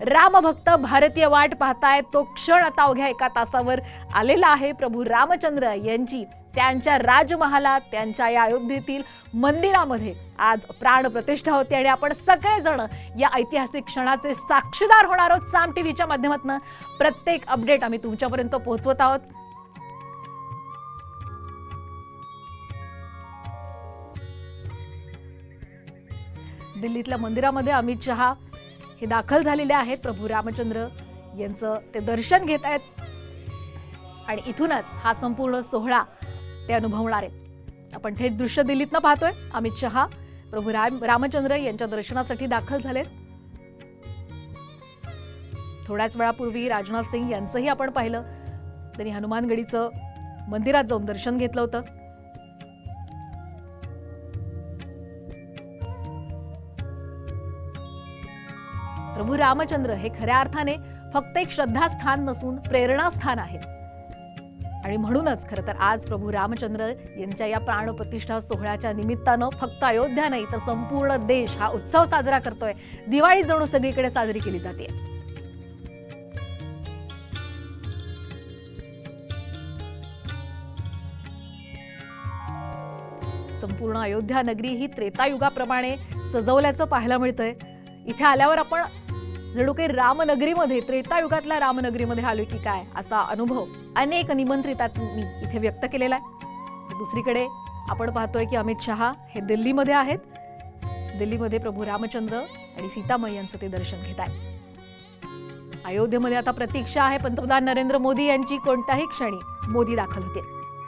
रामभक्त भारतीय वाट पाहतायत तो क्षण आता अवघ्या एका तासावर आलेला आहे. प्रभू रामचंद्र यांची त्यांच्या राजमहालात त्यांच्या या अयोध्येतील मंदिरामध्ये आज प्राण प्रतिष्ठा होते आणि आपण सगळेजण या ऐतिहासिक क्षणाचे साक्षीदार होणार आहोत साम टी व्हीच्या माध्यमातून. प्रत्येक अपडेट आम्ही तुमच्यापर्यंत पोहोचवत आहोत. दिल्लीतल्या मंदिरामध्ये अमित शहा हे दाखल झालेले आहेत प्रभू रामचंद्र. यांचं ते दर्शन घेत आहेत. आणि इथूनच हा संपूर्ण सोहळा ते अनुभवणार आहेत. आपण थेट दृश्य दिल्लीतनं पाहतोय. अमित शहा प्रभू राम रामचंद्र यांच्या दर्शनासाठी दाखल झालेत. थोड्याच वेळापूर्वी राजनाथ सिंग यांचंही आपण पाहिलं. त्यांनी हनुमानगडीचं मंदिरात जाऊन दर्शन घेतलं होतं. प्रभू रामचंद्र हे खऱ्या अर्थाने फक्त एक श्रद्धास्थान नसून प्रेरणास्थान आहे आणि म्हणूनच खरं तर आज प्रभू रामचंद्र यांच्या या प्राणप्रतिष्ठा सोहळ्याच्या निमित्तानं फक्त अयोध्या नाही तर संपूर्ण देश हा उत्सव साजरा करतोय. दिवाळी जणू सगळीकडे साजरी केली जाते. संपूर्ण अयोध्या नगरी ही त्रेतायुगाप्रमाणे सजवल्याचं पाहायला मिळतंय. इथे आल्यावर आपण जणू काही रामनगरीमध्ये त्रेतायुगातल्या रामनगरीमध्ये आलोय की काय? असा अनुभव अनेक निमंत्रितांनी इथे व्यक्त केलेला आहे. दुसरीकडे आपण पाहतोय की अमित शहा हे दिल्लीमध्ये आहेत. दिल्लीमध्ये प्रभू रामचंद्र आणि सीतामय यांचं ते दर्शन घेत आहेत. अयोध्येमध्ये आता प्रतीक्षा आहे. पंतप्रधान नरेंद्र मोदी यांची कोणत्याही क्षणी मोदी दाखल होते